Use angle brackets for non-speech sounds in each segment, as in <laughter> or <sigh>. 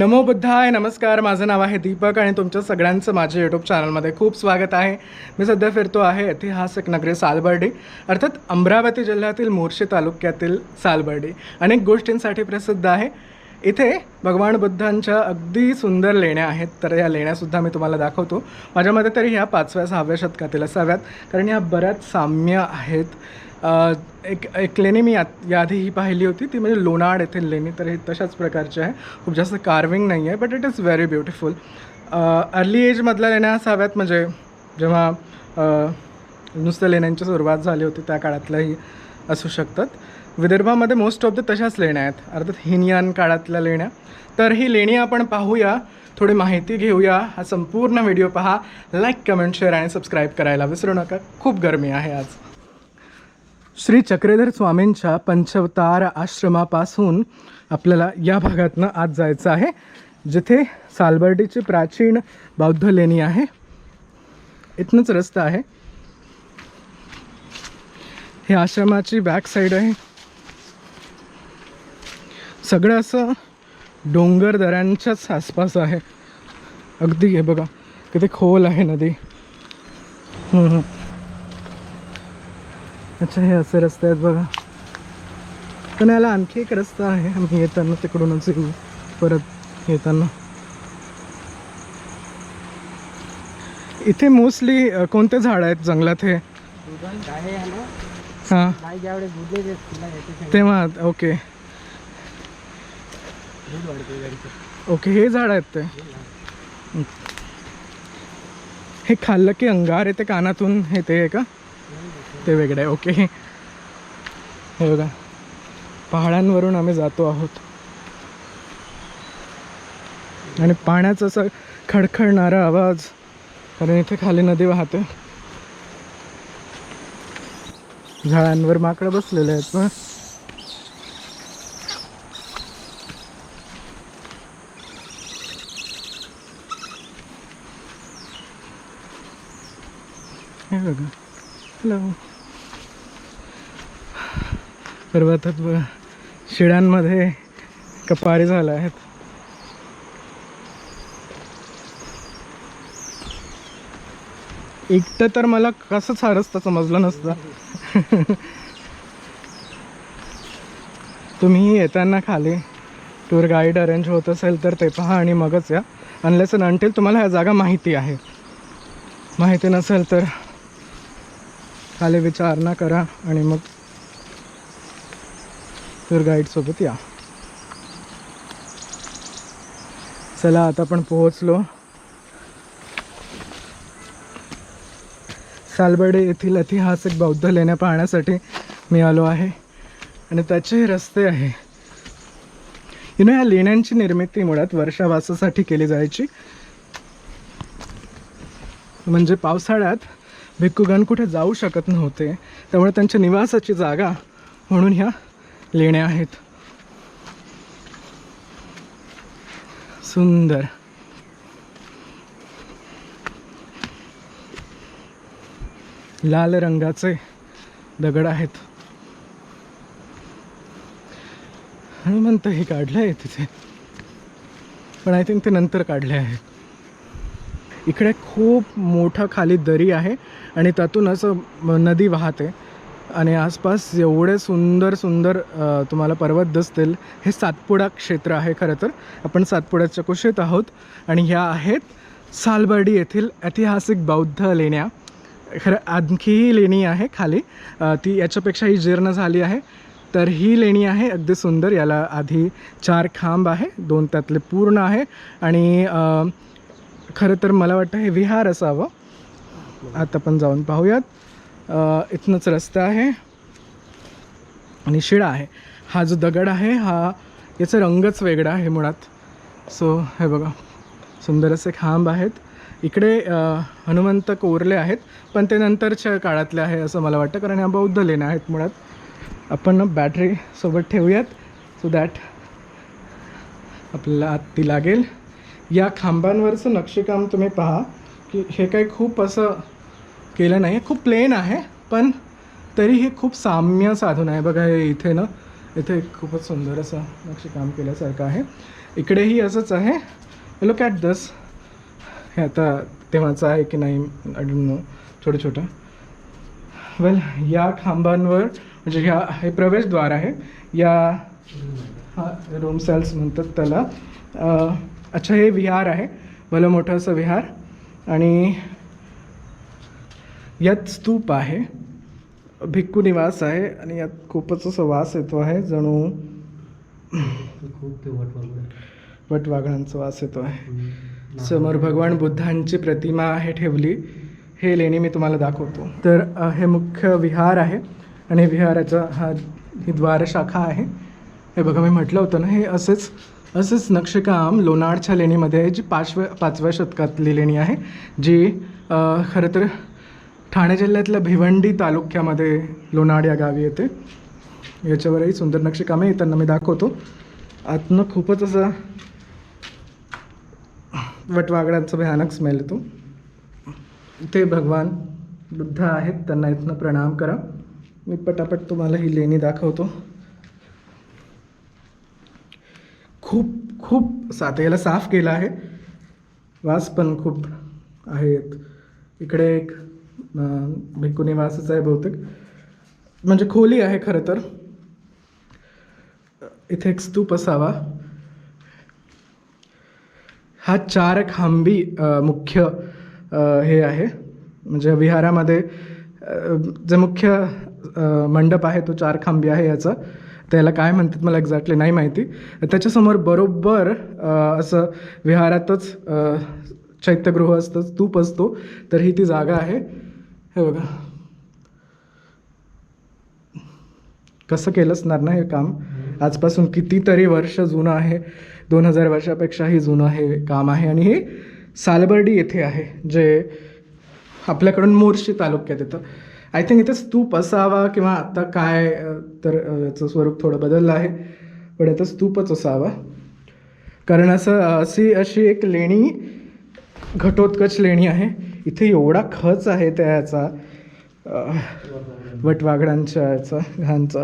नमो बुद्धाय नमस्कार. माझं नाव आहे दीपक आणि तुमच्या सगळ्यांचं माझ्या यूट्यूब चॅनलमध्ये खूप स्वागत आहे. मी सध्या फिरतो आहे ऐतिहासिक नगरी सालबर्डी अर्थात अमरावती जिल्ह्यातील मोर्शी तालुक्यातील सालबर्डी. अनेक गोष्टींसाठी प्रसिद्ध आहे. इथे भगवान बुद्धांच्या अगदी सुंदर लेण्या आहेत तर या लेण्यासुद्धा मी तुम्हाला दाखवतो. माझ्यामध्ये तरी ह्या पाचव्या सहाव्या शतकातील असाव्यात कारण ह्या बऱ्याच साम्य आहेत. एक एक लेणी मी यात याआधी ही पाहिली होती. ती म्हणजे लोणाड येथील लेणी. तर हे तशाच प्रकारची आहे. खूप जास्त कार्विंग नाही आहे but it is very beautiful early एजमधल्या लेण्या असाव्यात. म्हणजे जेव्हा नुसत्या नुसतं लेण्यांची सुरुवात झाली होती त्या काळातल्याही असू शकतात. विदर्भामध्ये मोस्ट ऑफ द तशाच लेण्या आहेत. अर्थात हिनयान काळातल्या लेण्या. तर ही लेणी आपण पाहूया. थोडी माहिती घेऊया. हा संपूर्ण व्हिडिओ पहा. लाईक कमेंट शेअर आणि सबस्क्राईब करायला विसरू नका. खूप गरमी आहे आज. श्री चक्रेधर स्वामींच्या पंचवतार आश्रमापासून आपल्याला या भागातनं आत जायचं आहे जिथे सालबर्डीची प्राचीन बौद्ध लेणी आहे. इथनंच रस्ता आहे. हे आश्रमाची बॅक साईड आहे. सगळं असं डोंगर दऱ्यांच्याच आसपास आहे. अगदी हे बघा किती खोल आहे नदी. हम्म, हम्म. अच्छा हे असे रस्ते आहेत बघा. पण याला आणखी एक रस्ता आहे. आम्ही येताना तिकडूनच येऊ. परत येताना. इथे मोस्टली कोणते झाड आहेत जंगलात हे? हां. तेव्हा ओके. ओके हे झाड आहेत ते. हे खाल्लं की अंगार येते कानातून. हे ते आहे का? ते वेगळं आहे ओके. हे बघा. पहाडांवरून आम्ही जातो आहोत. आणि पाण्याचा असा खडखडणारा आवाज. कारण इथे खाली नदी वाहते. झाडांवर माकडं बसलेले आहेत ना. हे बघा. हॅलो पर्वतात बघा शिड्यांमध्ये कपारी झाल्या आहेत. एकटं तर मला कसंच हा रस्ता समजलं नसतं. तुम्ही येताना खाली टूर गाईड अरेंज होत असेल तर ते पहा आणि मगच या. अनलेस अनटिल तुम्हाला ह्या जागा माहिती आहे. माहिती नसेल तर खाली विचारणा करा आणि मग तर गाईडसोबत या. चला आता आपण पोहोचलो. सालबर्डे येथील ऐतिहासिक बौद्ध लेण्या पाहण्यासाठी मी आलो आहे. आणि त्याचे रस्ते आहे. यु नो या लेण्यांची निर्मिती मुळात वर्षावासासाठी केली जायची. म्हणजे पावसाळ्यात भिक्खुगण कुठे जाऊ शकत नव्हते त्यामुळे त्यांच्या निवासाची जागा म्हणून ह्या लेण्या आहेत. सुंदर. लाल रंगाचे दगड आहेत. हनुमंत हे काढले आहे तिथे. पण आय थिंक ते नंतर काढले आहे. इकडे खूप मोठा खाली दरी आहे आणि त्यातून असं नदी वाहते. आणि आसपास एवढे सुंदर सुंदर तुम्हाला पर्वत दिसतील हे सातपुडा क्षेत्र आहे खरं तर. आपण सातपुड्याच्या कुशीत आहोत आणि ह्या आहेत सालबर्डी येथील ऐतिहासिक बौद्ध लेण्या. खरं आणखीही लेणी आहे खाली. ती ती याच्यापेक्षाही जीर्ण झाली आहे. तर ही लेणी आहे अगदी सुंदर. याला आधी चार खांब आहे दोन त्यातले पूर्ण आहे. आणि खरं तर मला वाटतं हे विहार असावं. आता पण जाऊन पाहूयात. इथनंच रस्ता आहे आणि शिळा आहे. हा जो दगड आहे हा याचा रंगच वेगळा आहे मुळात. सो हे बघा सुंदर असे खांब आहेत. इकडे हनुमंत कोरले आहेत पण ते नंतरच्या काळातले आहे असं मला वाटतं कारण ह्या बौद्ध लेण्या आहेत मुळात. आपण बॅटरी सोबत ठेवूयात सो दॅट आपल्याला आत ती लागेल. या खांबांवरचं नक्षीकाम तुम्ही पहा की हे काही खूप असं केलं नाही खूप प्लेन आहे पण तरी हे खूप साम्य साधून आहे. बघा हे इथे ना इथे खूपच सुंदर असं नक्षीकाम केल्यासारखं आहे. इकडेही असंच आहे. लुक ॲट दस हे आता तेव्हाचं आहे की नाही आय डोंट नो छोटं छोटं. वेल या खांबांवर म्हणजे ह्या हे प्रवेशद्वार आहे. या हा रूम सेल्स म्हणतात त्याला. अच्छा हे विहार आहे. भलं मोठं असं विहार. आणि यात स्तूप आहे. भिक्खू निवास आहे आणि यात खूपच असं वास येतो आहे. जणू खूप वटवाघळांचा वास येतो आहे. समोर भगवान बुद्धांची प्रतिमा आहे ठेवली. हे लेणी मी तुम्हाला दाखवतो. तर हे मुख्य विहार आहे आणि विहाराचा हा ही द्वारशाखा आहे. हे बघा मी म्हटलं होतं ना हे असेच असेच नक्षीकाम लोणारच्या लेणीमध्ये आहे जी पाचव्या पाचव्या शतकातली लेणी आहे जी खरं तर ठाणे जिल्ह्यातल्या भिवंडी तालुक्यामध्ये लोणाड या गावी येते. याच्यावरही सुंदर नक्षीकामे येताना मी दाखवतो. आतनं खूपच असं वटवागड्यांचा भयानक स्मेल येतो. ते भगवान बुद्ध आहेत त्यांना इथनं प्रणाम करा. मी पटापट तुम्हाला ही लेणी दाखवतो. खूप खूप सातेला साफ केलं आहे. वास पण खूप आहेत. इकडे एक भिक्कू निवासच आहे बहुतेक. म्हणजे खोली आहे खरं तर. इथे एक स्तूप असावा. हा चार खांबी मुख्य हे आहे. म्हणजे विहारामध्ये जे मुख्य मंडप आहे तो चार खांबी आहे याचा. त्याला काय म्हणतात मला एक्झॅक्टली नाही माहिती. त्याच्यासमोर बरोबर असं विहारातच चैत्यगृह असतं स्तूप असतो. तर ही ती जागा आहे. हे बघा. कसं केलं असणार ना हे काम? आजपासून कितीतरी वर्ष जुनं आहे. दोन हजार वर्षापेक्षाही जुनं हे काम आहे. आणि हे सालबर्डी येथे आहे जे आपल्याकडून मोर्शी तालुक्यात येतं. आय थिंक इथे स्तूप असावा किंवा आता काय तर याचं स्वरूप थोडं बदललं आहे. पण आता स्तूपच असावा कारण असं अशी अशी एक लेणी घटोत्कच लेणी आहे. इथे एवढा खच आहे त्या याचा वटवाघडांच्या याचा घाणचा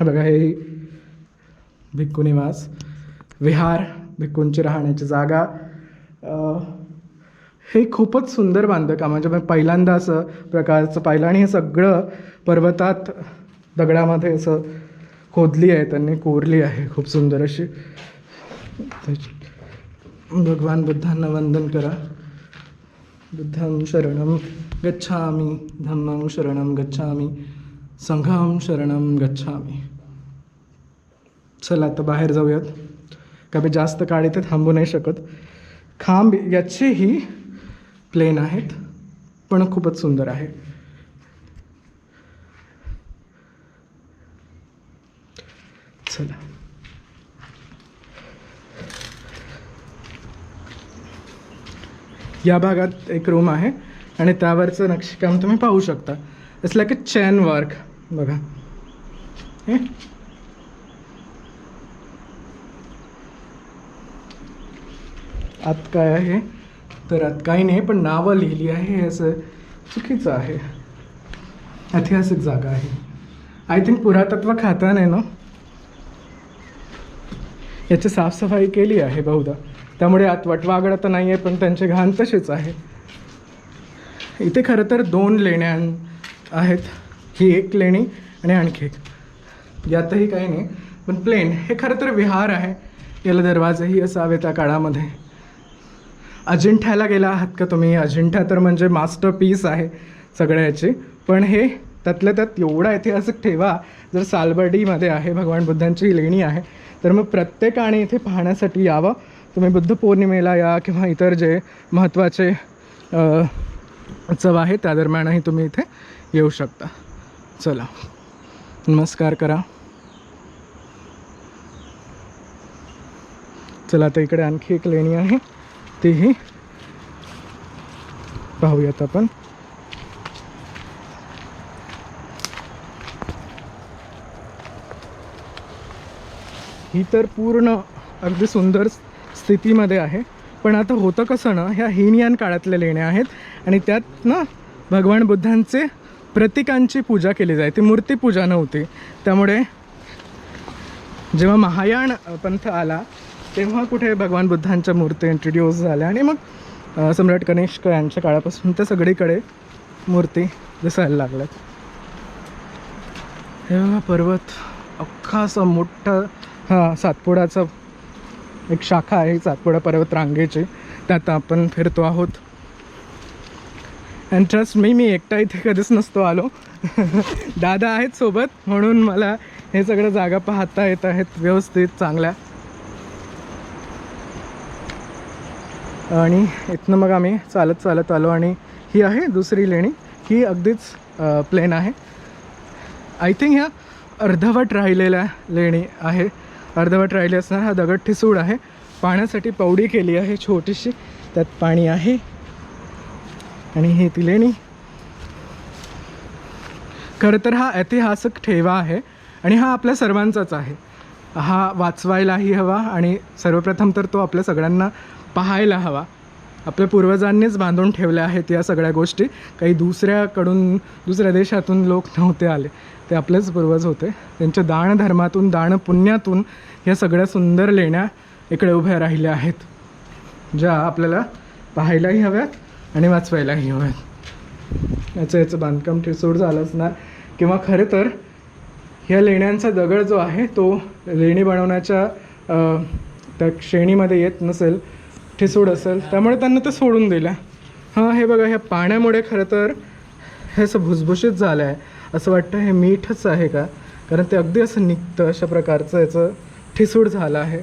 हे बघा हे भिक्कू निवास विहार भिक्कूंची राहण्याची जागा. हे खूपच सुंदर बांधकाम म्हणजे मी पहिल्यांदा असं प्रकारचं पाहिलं आणि हे सगळं पर्वतात दगडामध्ये असं खोदली आहे त्यांनी कोरली आहे. खूप सुंदर अशी. भगवान बुद्धांना वंदन करा. बुद्धं शरणं गच्छामि धम्मं शरणं गच्छामि संघं शरणं गच्छामि. चला आता बाहेर जाऊयात. का जास्त काळ इथे थांबू नाही शकत. खांब याचेही प्लेन आहेत पण खूपच सुंदर आहे. चला. या भागात एक रूम आहे आणि त्यावरचं नक्षीकाम तुम्ही पाहू शकता. It's like a chain work बघा. हे? आत काय आहे? तर आत काही नाही पण नावं लिहिली आहे. हे असं चुकीचं आहे. ऐतिहासिक जागा आहे. आय थिंक पुरातत्व खात्याने ना याची साफसफाई केली आहे बहुधा. त्यामुळे आत वटवागडा तर नाही आहे पण त्यांचे घाण तसेच आहे. इथे खरं तर दोन लेण्या आहेत. ही एक लेणी आणि आणखी एक. यातही काही नाही पण प्लेन हे खरं तर विहार आहे. याला दरवाजाही असावे त्या काळामध्ये. अजिंठ्याला गेला आहात का तुम्ही? अजिंठा तर म्हणजे मास्टर पीस आहे सगळ्याची. पण हे त्यातल्या त्यात एवढा ऐतिहासिक ठेवा जर सालबर्डीमध्ये आहे भगवान बुद्धांची लेणी आहे तर मग प्रत्येकाने इथे पाहण्यासाठी यावं. तुम्ही बुद्ध पौर्णिमेला या किंवा इतर जे महत्त्वाचे उत्सव आहे त्या दरम्यानही तुम्ही इथे येऊ शकता. चला. नमस्कार करा. चला आता इकडे आणखी एक लेणी आहे. तीही पाहूयात आपण. ही तर पूर्ण अगदी सुंदर स्थितीमध्ये आहे. पण आता होतं कसं ना ह्या हिनयान काळातल्या लेण्या आहेत आणि त्यात ना भगवान बुद्धांचे प्रतीकांची पूजा केली जाय. ती मूर्तीपूजा नव्हती. त्यामुळे जेव्हा महायान पंथ आला तेव्हा कुठे भगवान बुद्धांच्या मूर्ती इंट्रोड्यूस झाल्या आणि मग सम्राट कनिष्क यांच्या काळापासून त्या सगळीकडे मूर्ती दिसायला लागल्यात. हे पर्वत अख्खा असा मोठा हा सातपुडाचा एक शाखा आहे सातपुडा पर्वत रांगेची. त्यात आपण फिरतो आहोत. अँड ट्रस्ट मी मी एकटा इथे कधीच नसतो आलो. <laughs> दादा आहेत सोबत म्हणून मला हे सगळं जागा पाहता येत आहेत व्यवस्थित चांगल्या. आणि इथनं मग आम्ही चालत चालत आलो आणि ही आहे दुसरी लेणी. ही अगदीच प्लेन आहे. आय थिंक ह्या अर्धवट राहिलेल्या लेणी आहे. अर्धवट राहिली असणार. हा दगड ठिसूळ आहे. पाण्यासाठी पौडी केली आहे छोटीशी. त्यात पाणी आहे. आणि हे ती लेणी खरं तर हा ऐतिहासिक ठेवा आहे. आणि हा आपल्या सर्वांचाच आहे. हा वाचवायलाही हवा आणि सर्वप्रथम तर तो आपल्या सगळ्यांना पाहायला हवा. आपल्या पूर्वजांनीच बांधून ठेवल्या आहेत या सगळ्या गोष्टी. काही दुसऱ्याकडून दुसऱ्या देशातून लोक नव्हते आले. ते आपलेच पूर्वज होते. त्यांच्या दानधर्मातून दानपुण्यातून ह्या सगळ्या सुंदर लेण्या इकडे उभ्या राहिल्या आहेत. ज्या आपल्याला पाहायलाही हव्यात आणि वाचवायलाही हव्यात. याचं याचं बांधकाम ठिसूड झालं असणार. किंवा खरं तर ह्या लेण्यांचा दगड जो आहे तो लेणी बनवण्याच्या त्या श्रेणीमध्ये येत नसेल. ठिसूड असेल त्यामुळे त्यांना ते सोडून दिलं हां हे बघा ह्या पाण्यामुळे खरं तर हे असं भुसभुशीत झालं आहे असं वाटतं हे मीठच आहे का? कारण ते अगदी असं निघतं अशा प्रकारचं याचं ठिसूड झालं आहे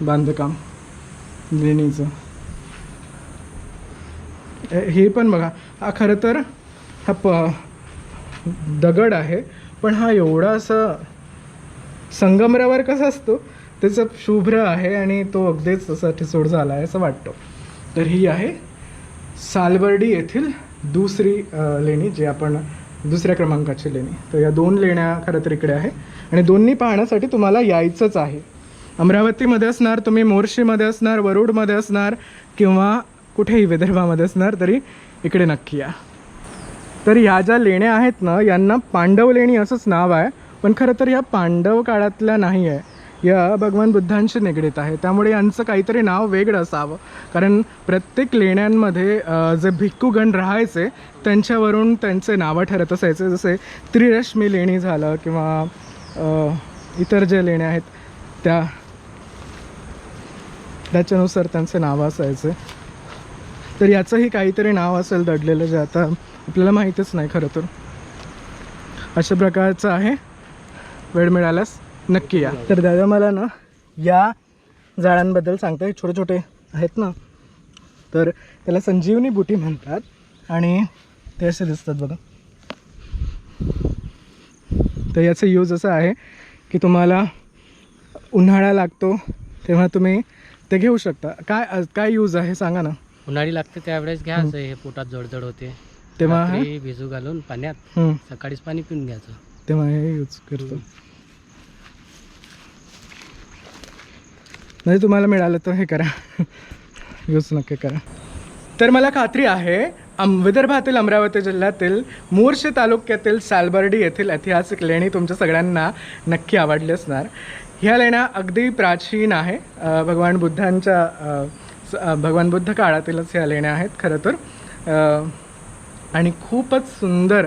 बांधकाम लेणीचं हे- पण बघा हा खरं तर हा प दगड आहे पण हा एवढा असा संगमरावर कसा असतो त्याचं शुभ्र आहे आणि तो अगदीच असा ठिसूड झाला आहे असं वाटतं. तर ही आहे सालबर्डी येथील दुसरी लेणी जी आपण दुसऱ्या क्रमांकाची लेणी. तर या दोन लेण्या खरं तर इकडे आहे. आणि दोन्ही पाहण्यासाठी तुम्हाला यायचंच आहे. अमरावतीमध्ये असणार तुम्ही मोर्शीमध्ये असणार वरुडमध्ये असणार किंवा कुठेही विदर्भामध्ये असणार तरी इकडे नक्की या. तर ह्या ज्या लेण्या आहेत ना यांना पांडव लेणी असंच नाव आहे पण खरं तर ह्या पांडव काळातल्या नाही आहे. या भगवान बुद्धांशी निगडीत आहे. त्यामुळे यांचं काहीतरी नाव वेगळं असावं. कारण प्रत्येक लेण्यांमध्ये जे भिक्खूगण राहायचे त्यांच्यावरून त्यांचे नावं ठरत असायचे. जसे त्रिरश्मी लेणी झालं किंवा इतर ज्या लेण्या आहेत त्या त्याच्यानुसार त्यांचे नावं असायचे. तर याचंही काहीतरी नाव असेल दडलेलं जे आता आपल्याला माहीतच नाही खरं तर. अशा प्रकारचं आहे. वेळ मिळाल्यास. नक्की या. तर दादा मला ना या जाळ्यांबद्दल सांगता छोटे छोटे आहेत ना. तर त्याला संजीवनी बुटी म्हणतात. आणि ते असे दिसतात बघा. तर याचं यूज असं आहे की तुम्हाला उन्हाळा लागतो तेव्हा तुम्ही ते घेऊ शकता. काय काय यूज आहे सांगा ना. उन्हाळी लागते त्यावेळेस घ्यायचं हे पोटात जडजड होते. तेव्हा? हा? भिजू घालून पाण्यात सकाळीच पाणी पिऊन घ्यायचं. तेव्हा हे यूज करतो. नाही तुम्हाला मिळालं तर हे करा. यूज नक्की करा. तर मला खात्री आहे अम विदर्भातील अमरावती जिल्ह्यातील मोर्शी तालुक्यातील सालबर्डी येथील ऐतिहासिक लेणी तुमच्या सगळ्यांना नक्की आवडली असणार. ह्या लेण्या अगदी प्राचीन आहे. भगवान बुद्धांच्या स- भगवान बुद्ध काळातीलच ह्या लेण्या आहेत खरं तर. आणि खूपच सुंदर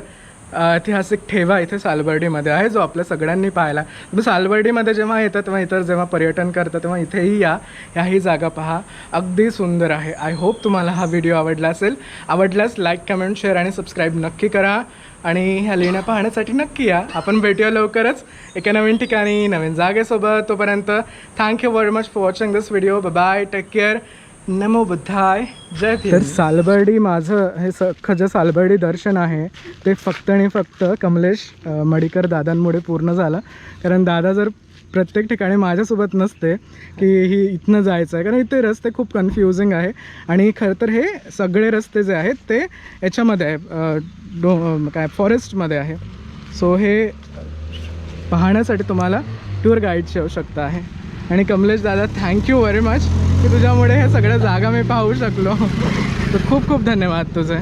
ऐतिहासिक ठेवा इथे सालबर्डीमध्ये आहे जो आपल्या सगळ्यांनी पाहिला. तुम्ही सालबर्डीमध्ये जेव्हा येतात तेव्हा इतर जेव्हा पर्यटन करता तेव्हा इथेही या. ह्याही जागा पहा. अगदी सुंदर आहे. आय होप तुम्हाला हा व्हिडिओ आवडला असेल. आवडल्यास लाईक कमेंट शेअर आणि सबस्क्राईब नक्की करा. आणि ह्या लेण्या पाहण्यासाठी नक्की या. आपण भेटूया लवकरच. एका नवीन ठिकाणी नवीन जागेसोबत. तोपर्यंत thank you very much for watching this video bye take care नमो बुद्धाय जय तर सालबर्डी माझं हे सख्खं जे सालबर्डी दर्शन आहे. ते फक्त आणि फक्त कमलेश मडिकर दादांमुळे पूर्ण झालं. कारण दादा जर प्रत्येक ठिकाणी माझ्यासोबत नसते की ही इथनं जायचं आहे. कारण इथे रस्ते खूप कन्फ्युजिंग आहे. आणि खरं तर हे सगळे रस्ते जे आहेत ते याच्यामध्ये आहे. डो काय फॉरेस्टमध्ये आहे. सो हे पाहण्यासाठी तुम्हाला टूर गाईडची आवश्यकता आहे. आणि कमलेश दादा थँक्यू व्हेरी मच की तुझ्यामुळे ह्या सगळ्या जागा मी पाहू शकलो. तर खूप खूप धन्यवाद तुझे.